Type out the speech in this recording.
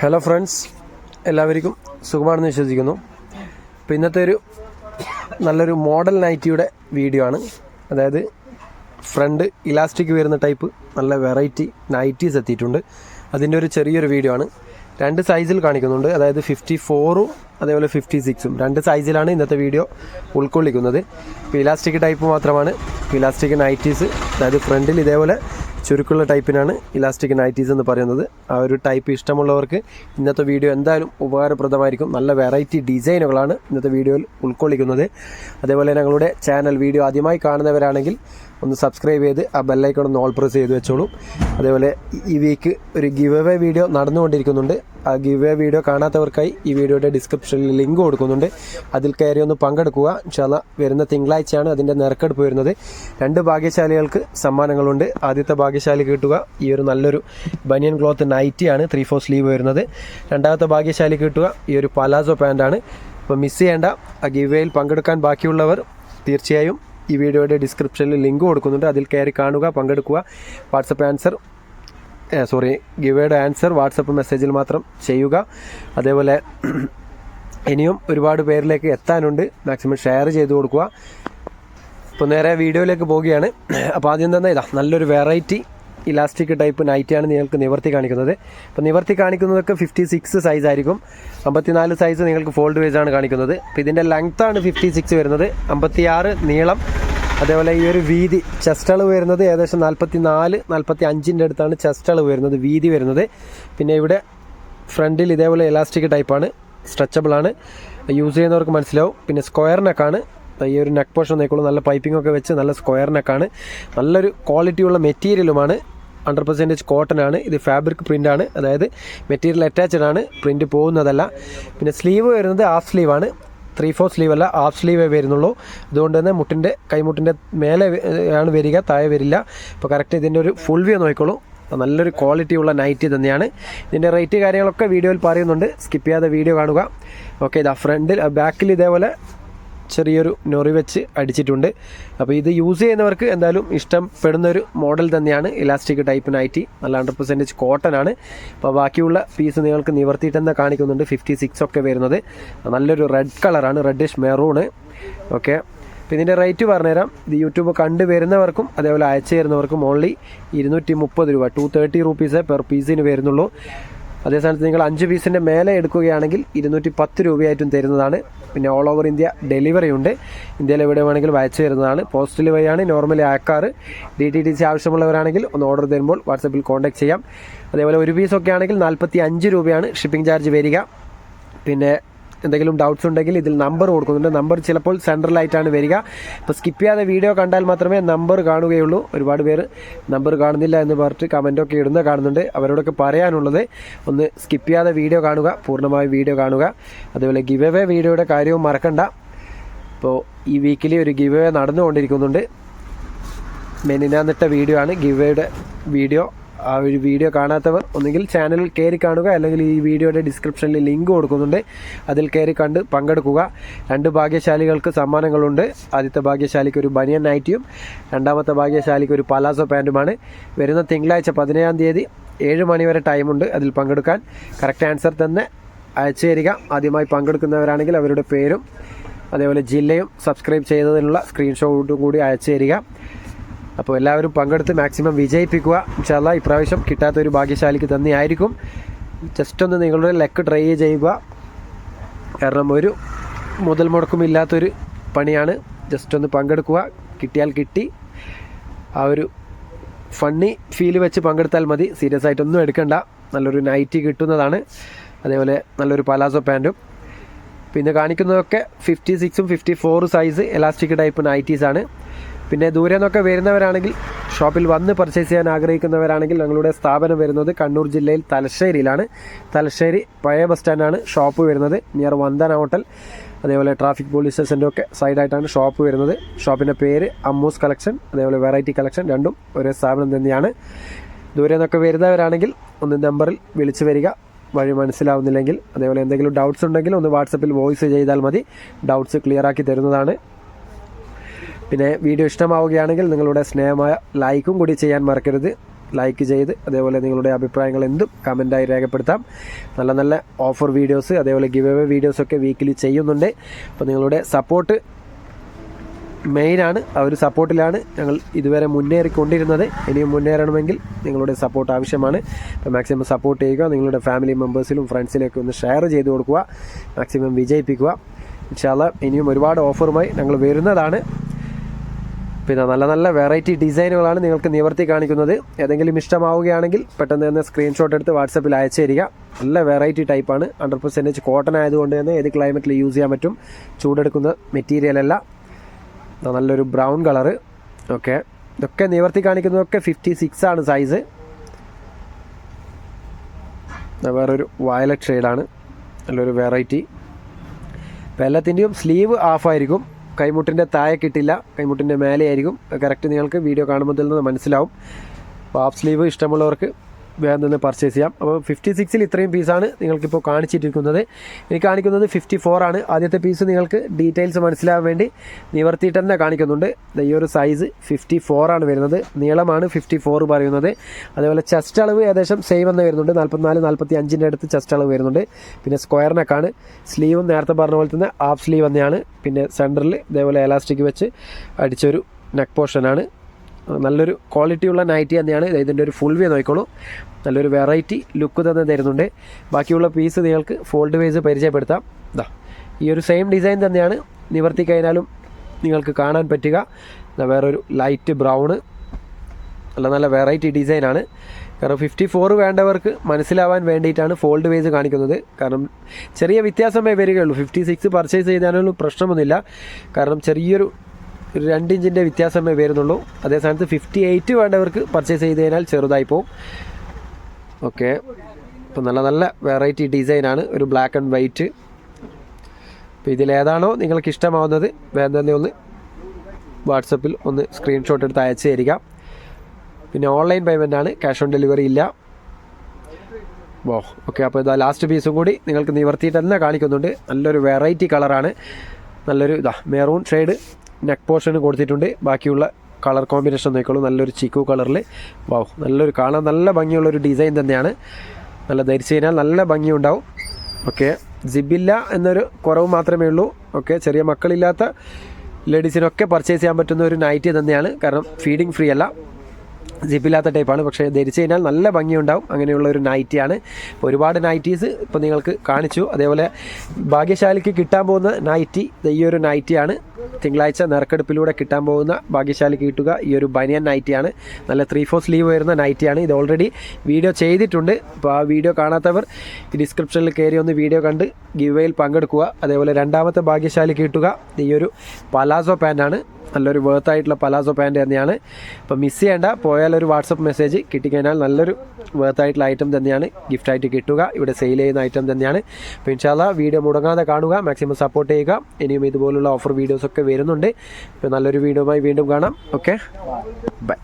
Hello friends എല്ലാവർക്കും സുഖമാണെന്ന് വിശ്വസിക്കുന്നു. അപ്പോൾ ഇന്നത്തെ ഒരു നല്ലൊരു മോഡൽ നൈറ്റിയുടെ വീഡിയോ ആണ്. അതായത് ഫ്രണ്ട് ഇലാസ്റ്റിക് വരുന്ന ടൈപ്പ് നല്ല വെറൈറ്റി നൈറ്റീസ് എത്തിയിട്ടുണ്ട്. അതിന്റെ ഒരു ചെറിയൊരു വീഡിയോ ആണ്. രണ്ട് സൈസിൽ കാണിക്കുന്നുണ്ട്. അതായത് ഫിഫ്റ്റി ഫോറും അതേപോലെ ഫിഫ്റ്റി സിക്സും രണ്ട് സൈസിലാണ് ഇന്നത്തെ വീഡിയോ ഉൾക്കൊള്ളിക്കുന്നത്. ഇലാസ്റ്റിക് ടൈപ്പ് മാത്രമാണ്. ഇലാസ്റ്റിക് നൈറ്റീസ് അതായത് ഫ്രണ്ടിൽ ഇതേപോലെ ചുരുക്കുള്ള ടൈപ്പിനാണ് ഇലാസ്റ്റിക് നൈറ്റീസ് എന്ന് പറയുന്നത്. ആ ഒരു ടൈപ്പ് ഇഷ്ടമുള്ളവർക്ക് ഇന്നത്തെ വീഡിയോ എന്തായാലും ഉപകാരപ്രദമായിരിക്കും. നല്ല വെറൈറ്റി ഡിസൈനുകളാണ് ഇന്നത്തെ വീഡിയോയിൽ ഉൾക്കൊള്ളിക്കുന്നത്. അതേപോലെ ഞങ്ങളുടെ ചാനൽ വീഡിയോ ആദ്യമായി കാണുന്നവരാണെങ്കിൽ ഒന്ന് സബ്സ്ക്രൈബ് ചെയ്ത് ആ ബെല്ലൈക്കൺ ഒന്ന് ഓൾ പ്രസ് ചെയ്ത് വെച്ചോളൂ. അതേപോലെ ഈ വീക്ക് ഒരു ഗിവ് എവേ വീഡിയോ നടന്നുകൊണ്ടിരിക്കുന്നുണ്ട്. ആ ഗിവ് എ വീഡിയോ കാണാത്തവർക്കായി ഈ വീഡിയോയുടെ ഡിസ്ക്രിപ്ഷനിൽ ലിങ്ക് കൊടുക്കുന്നുണ്ട്. അതിൽ കയറി ഒന്ന് പങ്കെടുക്കുക. ഇൻഷാല്ല വരുന്ന തിങ്കളാഴ്ചയാണ് അതിന്റെ നിരക്കെടുപ്പ് വരുന്നത്. രണ്ട് ഭാഗ്യശാലികൾക്ക് സമ്മാനങ്ങളുണ്ട്. ആദ്യത്തെ ഭാഗ്യശാലി കിട്ടുക. ഈ ഒരു നല്ലൊരു ബനിയൻ ക്ലോത്ത് നൈറ്റിയാണ് ത്രീ ഫോർ സ്ലീവ് വരുന്നത്. രണ്ടാമത്തെ ഭാഗ്യശാലി കിട്ടുക. ഈ ഒരു പലാസോ പാന്റാണ് അപ്പോൾ മിസ് ചെയ്യേണ്ട. ആ ഗിവേയിൽ പങ്കെടുക്കാൻ ബാക്കിയുള്ളവർ തീർച്ചയായും ഈ വീഡിയോയുടെ ഡിസ്ക്രിപ്ഷനിൽ ലിങ്ക് കൊടുക്കുന്നുണ്ട്. അതിൽ കയറി കാണുക പങ്കെടുക്കുക. വാട്സപ്പ് ആൻസർ സോറി ഗിവയുടെ ആൻസർ വാട്സപ്പ് മെസ്സേജിൽ മാത്രം ചെയ്യുക. അതേപോലെ ഇനിയും ഒരുപാട് പേരിലേക്ക് എത്താനുണ്ട്. മാക്സിമം ഷെയർ ചെയ്ത് കൊടുക്കുക. ഇപ്പോൾ നേരെ വീഡിയോയിലേക്ക് പോവുകയാണ്. അപ്പോൾ ആദ്യം തന്നെ ഇതാ നല്ലൊരു വെറൈറ്റി ഇലാസ്റ്റിക് ടൈപ്പ് നൈറ്റിയാണ് നിങ്ങൾക്ക് നിവർത്തി കാണിക്കുന്നത്. അപ്പോൾ നിവർത്തി കാണിക്കുന്നതൊക്കെ ഫിഫ്റ്റി സിക്സ് സൈസ് ആയിരിക്കും. അമ്പത്തിനാല് സൈസ് നിങ്ങൾക്ക് ഫോൾഡ് വേജ് ആണ് കാണിക്കുന്നത്. അപ്പോൾ ഇതിന്റെ ലെങ്ത്താണ് ഫിഫ്റ്റി സിക്സ് വരുന്നത്. അമ്പത്തിയാറ് നീളം. അതേപോലെ ഈ ഒരു വീതി ചെസ്റ്റ് അളവ് വരുന്നത് ഏകദേശം നാൽപ്പത്തി നാല് നാൽപ്പത്തി അഞ്ചിന്റെ അടുത്താണ് ചെസ്റ്റ് അളവ് വരുന്നത് വീതി വരുന്നത്. പിന്നെ ഇവിടെ ഫ്രണ്ടിൽ ഇതേപോലെ ഇലാസ്റ്റിക് ടൈപ്പാണ് സ്ട്രെച്ചബിൾ ആണ്. യൂസ് ചെയ്യുന്നവർക്ക് മനസ്സിലാവും. പിന്നെ സ്ക്വയർ നെക്കാണ് ഈ ഒരു നെക്ക് പോർഷൻ നോക്കുള്ളൂ നല്ല പൈപ്പിംഗ് ഒക്കെ വെച്ച് നല്ല സ്ക്വയർ നെക്കാണ് നല്ലൊരു ക്വാളിറ്റിയുള്ള മെറ്റീരിയലുമാണ് ഹൺഡ്രഡ് പെർസെന്റേജ് കോട്ടൺ ആണ്. ഇത് ഫാബ്രിക് പ്രിന്റ് ആണ്. അതായത് മെറ്റീരിയൽ അറ്റാച്ച്ഡ് ആണ്. പ്രിന്റ് പോകുന്നതല്ല. പിന്നെ സ്ലീവ് വരുന്നത് ഹാഫ് സ്ലീവ് ആണ്. ത്രീ ഫോർ സ്ലീവ് അല്ല ഹാഫ് സ്ലീവേ വരുന്നുള്ളൂ. അതുകൊണ്ട് തന്നെ മുട്ടിന്റെ കൈമുട്ടിന്റെ മേലെ ആണ് വരിക താഴെ വരില്ല. അപ്പോൾ കറക്റ്റ് ഇതിന്റെ ഒരു ഫുൾ വ്യൂ നോക്കിക്കോളൂ. നല്ലൊരു ക്വാളിറ്റി ഉള്ള നൈറ്റി തന്നെയാണ്. ഇതിന്റെ റേറ്റ് കാര്യങ്ങളൊക്കെ വീഡിയോയിൽ പറയുന്നുണ്ട്. സ്കിപ്പ് ചെയ്യാതെ വീഡിയോ കാണുക. ഓക്കെ ഇതാ ഫ്രണ്ടിൽ ബാക്കിൽ ഇതേപോലെ ചെറിയൊരു നൊറി വെച്ച് അടിച്ചിട്ടുണ്ട്. അപ്പോൾ ഇത് യൂസ് ചെയ്യുന്നവർക്ക് എന്തായാലും ഇഷ്ടപ്പെടുന്ന ഒരു മോഡൽ തന്നെയാണ് ഇലാസ്റ്റിക് നൈറ്റി നല്ല ഹൺഡ്രഡ് പെർസെന്റേജ് കോട്ടൺ ആണ്. അപ്പോൾ ബാക്കിയുള്ള പീസ് നിങ്ങൾക്ക് നിവർത്തിയിട്ട് തന്നെ കാണിക്കുന്നുണ്ട്. ഫിഫ്റ്റി സിക്സ് ഒക്കെ വരുന്നത്. നല്ലൊരു റെഡ് കളറാണ് റെഡിഷ് മെറൂണ് ഓക്കെ അപ്പോൾ ഇതിന്റെ റേറ്റ് പറഞ്ഞുതരാം. ഇത് യൂട്യൂബ് കണ്ടു വരുന്നവർക്കും അതേപോലെ അയച്ചു തരുന്നവർക്കും ഓൺലി ഇരുന്നൂറ്റി മുപ്പത് രൂപ ടു തേർട്ടി റുപ്പീസേ പെർ പീസിന് വരുന്നുള്ളൂ. അതേ സ്ഥാനത്ത് നിങ്ങൾ അഞ്ച് പീസിന്റെ മേലെ എടുക്കുകയാണെങ്കിൽ ഇരുന്നൂറ്റി പത്ത് രൂപയായിട്ടും തരുന്നതാണ്. പിന്നെ ഓൾ ഓവർ ഇന്ത്യ ഡെലിവറി ഉണ്ട്. ഇന്ത്യയിൽ എവിടെ വേണമെങ്കിലും അയച്ചു തരുന്നതാണ്. പോസ്റ്റൽ വഴിയാണ് നോർമലി അയക്കാറ്. ഡി ടി ടി സി ആവശ്യമുള്ളവരാണെങ്കിൽ ഒന്ന് ഓർഡർ തരുമ്പോൾ വാട്സപ്പിൽ കോൺടാക്ട് ചെയ്യാം. അതേപോലെ ഒരു പീസൊക്കെ ആണെങ്കിൽ നാൽപ്പത്തി അഞ്ച് രൂപയാണ് ഷിപ്പിംഗ് ചാർജ് വരിക. പിന്നെ എന്തെങ്കിലും ഡൗട്ട്സ് ഉണ്ടെങ്കിൽ ഇതിൽ നമ്പർ കൊടുക്കുന്നുണ്ട് നമ്പർ ചിലപ്പോൾ സെൻട്രലായിട്ടാണ് വരിക. ഇപ്പോൾ സ്കിപ്പ് ചെയ്യാതെ വീഡിയോ കണ്ടാൽ മാത്രമേ നമ്പർ കാണുകയുള്ളൂ. ഒരുപാട് പേര് നമ്പർ കാണുന്നില്ല എന്ന് പറഞ്ഞിട്ട് കമന്റൊക്കെ ഇടുന്ന കാണുന്നുണ്ട്. അവരോടൊക്കെ പറയാനുള്ളത് ഒന്ന് സ്കിപ്പ് ചെയ്യാതെ വീഡിയോ കാണുക പൂർണമായി വീഡിയോ കാണുക. അതുപോലെ ഗിവ് എവേ വീഡിയോയുടെ കാര്യവും മറക്കണ്ട. ഇപ്പോൾ ഈ വീക്കിലി ഒരു ഗിവ് എവേ നടന്നുകൊണ്ടിരിക്കുന്നുണ്ട് മെനിനാന്നിട്ട വീഡിയോ ആണ്. ഗിവ് ഗിവയുടെ വീഡിയോ ആ ഒരു വീഡിയോ കാണാത്തവർ ഒന്നുകിൽ ചാനൽ കയറി കാണുക അല്ലെങ്കിൽ ഈ വീഡിയോയുടെ ഡിസ്ക്രിപ്ഷനിൽ ലിങ്ക് കൊടുക്കുന്നുണ്ട്. അതിൽ കയറി കണ്ട് പങ്കെടുക്കുക. രണ്ട് ഭാഗ്യശാലികൾക്ക് സമ്മാനങ്ങളുണ്ട്. ആദ്യത്തെ ഭാഗ്യശാലിക്ക് ഒരു ബനിയൻ നൈറ്റിയും രണ്ടാമത്തെ ഭാഗ്യശാലിക്ക് ഒരു പലാസോ പാന്റുമാണ് വരുന്ന തിങ്കളാഴ്ച പതിനേഴാം തീയതി ഏഴ് മണിവരെ ടൈമുണ്ട് അതിൽ പങ്കെടുക്കാൻ. കറക്റ്റ് ആൻസർ തന്നെ അയച്ചു തരിക. ആദ്യമായി പങ്കെടുക്കുന്നവരാണെങ്കിൽ അവരുടെ പേരും അതേപോലെ ജില്ലയും സബ്സ്ക്രൈബ് ചെയ്തതിനുള്ള സ്ക്രീൻഷോട്ടും കൂടി അയച്ചു തരിക. അപ്പോൾ എല്ലാവരും പങ്കെടുത്ത് മാക്സിമം വിജയിപ്പിക്കുക. ഇൻഷാല്ല ഇപ്രാവശ്യം കിട്ടാത്ത ഒരു ഭാഗ്യശാലിക്ക് തന്നെയായിരിക്കും. ജസ്റ്റ് ഒന്ന് നിങ്ങളുടെ ലെക്ക് ട്രൈ ചെയ്യുക. കാരണം ഒരു മുതൽ മുടക്കുമില്ലാത്തൊരു പണിയാണ്. ജസ്റ്റ് ഒന്ന് പങ്കെടുക്കുക. കിട്ടിയാൽ കിട്ടി. ആ ഒരു ഫണ്ണി ഫീൽ വെച്ച് പങ്കെടുത്താൽ മതി. സീരിയസ് ആയിട്ടൊന്നും എടുക്കണ്ട. നല്ലൊരു നൈറ്റി കിട്ടുന്നതാണ്. അതേപോലെ നല്ലൊരു പലാസോ പാന്റും പിന്നെ കാണിക്കുന്നതൊക്കെ ഫിഫ്റ്റി സിക്സും fifty four size elastic type നൈറ്റീസാണ് പിന്നെ ദൂരെ നിന്നൊക്കെ വരുന്നവരാണെങ്കിൽ ഷോപ്പിൽ വന്ന് പർച്ചേസ് ചെയ്യാൻ ആഗ്രഹിക്കുന്നവരാണെങ്കിൽ ഞങ്ങളുടെ സ്ഥാപനം വരുന്നത് കണ്ണൂർ ജില്ലയിൽ തലശ്ശേരിയിലാണ്. തലശ്ശേരി പഴയ ബസ് സ്റ്റാൻഡാണ് ഷോപ്പ് വരുന്നത്. നിയർ വന്ദന ഹോട്ടൽ അതേപോലെ ട്രാഫിക് പോലീസ് സ്റ്റേഷന്റെ ഒക്കെ സൈഡായിട്ടാണ് ഷോപ്പ് വരുന്നത്. ഷോപ്പിന്റെ പേര് അമ്മൂസ് കളക്ഷൻ അതേപോലെ വെറൈറ്റി കളക്ഷൻ രണ്ടും ഒരേ സ്ഥാപനം തന്നെയാണ്. ദൂരെ നിന്നൊക്കെ വരുന്നവരാണെങ്കിൽ ഒന്ന് നമ്പറിൽ വിളിച്ചു വരിക. വഴി മനസ്സിലാവുന്നില്ലെങ്കിൽ അതേപോലെ എന്തെങ്കിലും ഡൗട്ട്സ് ഉണ്ടെങ്കിൽ ഒന്ന് വാട്സപ്പിൽ വോയിസ് ചെയ്താൽ മതി. ഡൗട്ട്സ് ക്ലിയർ ആക്കി തരുന്നതാണ്. പിന്നെ വീഡിയോ ഇഷ്ടമാവുകയാണെങ്കിൽ നിങ്ങളുടെ സ്നേഹമായ ലൈക്കും കൂടി ചെയ്യാൻ മറക്കരുത്. ലൈക്ക് ചെയ്ത് അതേപോലെ നിങ്ങളുടെ അഭിപ്രായങ്ങൾ എന്തും കമന്റായി രേഖപ്പെടുത്താം. നല്ല നല്ല ഓഫർ വീഡിയോസ് അതേപോലെ ഗിവ് അവേ വീഡിയോസൊക്കെ വീക്കിലി ചെയ്യുന്നുണ്ട്. അപ്പോൾ നിങ്ങളുടെ സപ്പോർട്ട് മെയിനാണ്. ആ ഒരു സപ്പോർട്ടിലാണ് ഞങ്ങൾ ഇതുവരെ മുന്നേറിക്കൊണ്ടിരുന്നത്. ഇനിയും മുന്നേറണമെങ്കിൽ നിങ്ങളുടെ സപ്പോർട്ട് ആവശ്യമാണ്. അപ്പോൾ മാക്സിമം സപ്പോർട്ട് ചെയ്യുക നിങ്ങളുടെ ഫാമിലി മെമ്പേഴ്സിലും ഫ്രണ്ട്സിലൊക്കെ ഒന്ന് ഷെയർ ചെയ്ത് കൊടുക്കുക മാക്സിമം വിജയിപ്പിക്കുക. ഇൻഷാല്ല ഇനിയും ഒരുപാട് ഓഫറുമായി ഞങ്ങൾ വരുന്നതാണ്. പിന്നെ നല്ല നല്ല വെറൈറ്റി ഡിസൈനുകളാണ് നിങ്ങൾക്ക് നിവർത്തി കാണിക്കുന്നത്. ഏതെങ്കിലും ഇഷ്ടമാവുകയാണെങ്കിൽ പെട്ടെന്ന് തന്നെ സ്ക്രീൻഷോട്ട് എടുത്ത് വാട്സപ്പിൽ അയച്ചു തരിക നല്ല വെറൈറ്റി ടൈപ്പാണ് ഹൺഡ്രഡ് പെർസെന്റേജ് കോട്ടൺ ആയതുകൊണ്ട് തന്നെ ഏത് ക്ലൈമറ്റിൽ യൂസ് ചെയ്യാൻ പറ്റും. ചൂടെടുക്കുന്ന ദാ നല്ലൊരു ബ്രൗൺ കളർ ഓക്കെ. ഇതൊക്കെ നിവർത്തി കാണിക്കുന്നതൊക്കെ ഫിഫ്റ്റി സിക്സ് ആണ് സൈസ് വേറൊരു വയലറ്റ് ഷെയ്ഡാണ് നല്ലൊരു വെറൈറ്റി അപ്പോൾ എല്ലാത്തിന്റെയും സ്ലീവ് ആഫായിരിക്കും കൈമുട്ടിന്റെ താഴെ കിട്ടില്ല. കൈമുട്ടിന്റെ മേലെ ആയിരിക്കും കറക്റ്റ് നിങ്ങൾക്ക് വീഡിയോ കാണുമ്പോൾ തന്നെ മനസ്സിലാവും. ഹാഫ് സ്ലീവ് ഇഷ്ടമുള്ളവർക്ക് വേഗം നിന്ന് പർച്ചേസ് ചെയ്യാം. അപ്പോൾ ഫിഫ്റ്റി സിക്സിൽ ഇത്രയും പീസാണ് നിങ്ങൾക്കിപ്പോൾ കാണിച്ചിട്ടിരിക്കുന്നത് എനിക്ക് കാണിക്കുന്നത് ഫിഫ്റ്റി ആണ്. ആദ്യത്തെ പീസ് നിങ്ങൾക്ക് ഡീറ്റെയിൽസ് മനസ്സിലാകാൻ വേണ്ടി നിവർത്തിയിട്ട് തന്നെ കാണിക്കുന്നുണ്ട്. ഈ ഒരു സൈസ് ഫിഫ്റ്റി ആണ് വരുന്നത്. നീളമാണ് ഫിഫ്റ്റി ഫോർ പറയുന്നത്. അതേപോലെ ചെസ്റ്റ് അളവ് ഏകദേശം സെയിം തന്നെ വരുന്നുണ്ട്. നാൽപ്പത്തിനാല് നാൽപ്പത്തി അഞ്ചിന്റെ അടുത്ത് ചെസ്റ്റ് അളവ് വരുന്നുണ്ട്. പിന്നെ സ്ക്വയർ സ്ലീവും നേരത്തെ പറഞ്ഞ പോലെ തന്നെ ഹാഫ് സ്ലീവ് തന്നെയാണ്. പിന്നെ സെന്ററിൽ ഇതേപോലെ എലാസ്റ്റിക് വെച്ച് അടിച്ചൊരു നെക്ക് പോർഷനാണ് നല്ലൊരു ക്വാളിറ്റി ഉള്ള നൈറ്റി തന്നെയാണ്. ഇത് ഇതിന്റെ ഒരു ഫുൾ വ്യൂ നോക്കിക്കോളൂ. നല്ലൊരു വെറൈറ്റി ലുക്ക് തന്നെ തരുന്നുണ്ട്. ബാക്കിയുള്ള പീസ് നിങ്ങൾക്ക് ഫോൾഡ് വൈസ് പരിചയപ്പെടുത്താം. ഇതാ ഈ ഒരു സെയിം ഡിസൈൻ തന്നെയാണ് നിവർത്തി കഴിഞ്ഞാലും നിങ്ങൾക്ക് കാണാൻ പറ്റുക. വേറൊരു ലൈറ്റ് ബ്രൗണ് നല്ല നല്ല വെറൈറ്റി ഡിസൈനാണ് കാരണം ഫിഫ്റ്റി ഫോർ വേണ്ടവർക്ക് മനസ്സിലാവാൻ വേണ്ടിയിട്ടാണ് ഫോൾഡ് വൈസ് കാണിക്കുന്നത്. കാരണം ചെറിയ വ്യത്യാസമേ വരികയുള്ളൂ. ഫിഫ്റ്റി സിക്സ് പർച്ചേസ് ചെയ്താലും പ്രശ്നമൊന്നുമില്ല. കാരണം ചെറിയൊരു ഒരു രണ്ട് ഇഞ്ചിന്റെ വ്യത്യാസമേ വരുന്നുള്ളൂ. അതേ സമയത്ത് ഫിഫ്റ്റി എയ്റ്റ് വേണ്ടവർക്ക് പർച്ചേസ് ചെയ്ത് കഴിഞ്ഞാൽ ചെറുതായി പോകും ഓക്കെ അപ്പോൾ നല്ല നല്ല വെറൈറ്റി ഡിസൈനാണ് ഒരു ബ്ലാക്ക് ആൻഡ് വൈറ്റ് അപ്പോൾ ഇതിലേതാണോ നിങ്ങൾക്ക് ഇഷ്ടമാവുന്നത് വേഗം തന്നെ ഒന്ന് വാട്സപ്പിൽ ഒന്ന് സ്ക്രീൻഷോട്ട് എടുത്ത് അയച്ചു തരിക. പിന്നെ ഓൺലൈൻ പേയ്മെന്റ് ആണ്. ക്യാഷ് ഓൺ ഡെലിവറി ഇല്ല. ഓ ഓക്കെ അപ്പോൾ ഇതാ ലാസ്റ്റ് പീസും കൂടി നിങ്ങൾക്ക് നിവർത്തിയിട്ട് തന്നെ കാണിക്കുന്നുണ്ട്. നല്ലൊരു വെറൈറ്റി കളറാണ് നല്ലൊരു ഇതാ മെറൂൺ ഷെയ്ഡ് നെക്ക് പോർഷൻ കൊടുത്തിട്ടുണ്ട്. ബാക്കിയുള്ള കളർ കോമ്പിനേഷൻ നോക്കിക്കോളൂ. നല്ലൊരു ചിക്കു കളറിൽ വാവ് നല്ലൊരു കാണാൻ നല്ല ഭംഗിയുള്ളൊരു ഡിസൈൻ തന്നെയാണ്. നല്ല ധരിച്ചു കഴിഞ്ഞാൽ നല്ല ഭംഗിയുണ്ടാവും. ഓക്കെ ജിബില്ല എന്നൊരു കുറവ് മാത്രമേ ഉള്ളൂ. ഓക്കെ ചെറിയ മക്കളില്ലാത്ത ലേഡീസിനൊക്കെ പർച്ചേസ് ചെയ്യാൻ പറ്റുന്ന ഒരു നൈറ്റി തന്നെയാണ്. കാരണം ഫീഡിങ് ഫ്രീ അല്ല. ജിപ്പില്ലാത്ത ടൈപ്പാണ് പക്ഷേ ധരിച്ചു കഴിഞ്ഞാൽ നല്ല ഭംഗിയുണ്ടാവും. അങ്ങനെയുള്ള ഒരു നൈറ്റിയാണ് ഇപ്പോൾ ഒരുപാട് നൈറ്റീസ് ഇപ്പോൾ നിങ്ങൾക്ക് കാണിച്ചു. അതേപോലെ ഭാഗ്യശാലിക്ക് കിട്ടാൻ പോകുന്ന നൈറ്റി ഈ ഒരു നൈറ്റിയാണ് തിങ്കളാഴ്ച നറുക്കെടുപ്പിലൂടെ കിട്ടാൻ പോകുന്ന ഭാഗ്യശാലിക്ക് കിട്ടുക ഈ ഒരു ബനിയൻ നൈറ്റിയാണ് നല്ല ത്രീ ഫോർ സ്ലീവ് വരുന്ന നൈറ്റിയാണ് ഇത് ഓൾറെഡി വീഡിയോ ചെയ്തിട്ടുണ്ട്. അപ്പോൾ ആ വീഡിയോ കാണാത്തവർ ഡിസ്ക്രിപ്ഷനിൽ കയറി ഒന്ന് വീഡിയോ കണ്ട് ഗിവേയിൽ പങ്കെടുക്കുക. അതേപോലെ രണ്ടാമത്തെ ഭാഗ്യശാലിക്ക് കിട്ടുക. ഈ ഒരു പലാസോ പാന്റാണ് നല്ലൊരു വേർത്ത് ആയിട്ടുള്ള പലാസോ പാന്റ് തന്നെയാണ്. അപ്പോൾ മിസ് ചെയ്യേണ്ട പോയാൽ ഒരു വാട്സപ്പ് മെസ്സേജ് കിട്ടിക്കഴിഞ്ഞാൽ നല്ലൊരു വേർത്ത് ആയിട്ടുള്ള ഐറ്റം തന്നെയാണ്. ഗിഫ്റ്റായിട്ട് കിട്ടുക ഇവിടെ സെയിൽ ചെയ്യുന്ന ഐറ്റം തന്നെയാണ്. അപ്പോൾ ഇൻഷാല്ല വീഡിയോ മുടങ്ങാതെ കാണുക മാക്സിമം സപ്പോർട്ട് ചെയ്യുക. ഇനിയും ഇതുപോലുള്ള ഓഫർ വീഡിയോസൊക്കെ വരുന്നുണ്ട്. ഇപ്പോൾ നല്ലൊരു വീഡിയോയുമായി വീണ്ടും കാണാം. Okay bye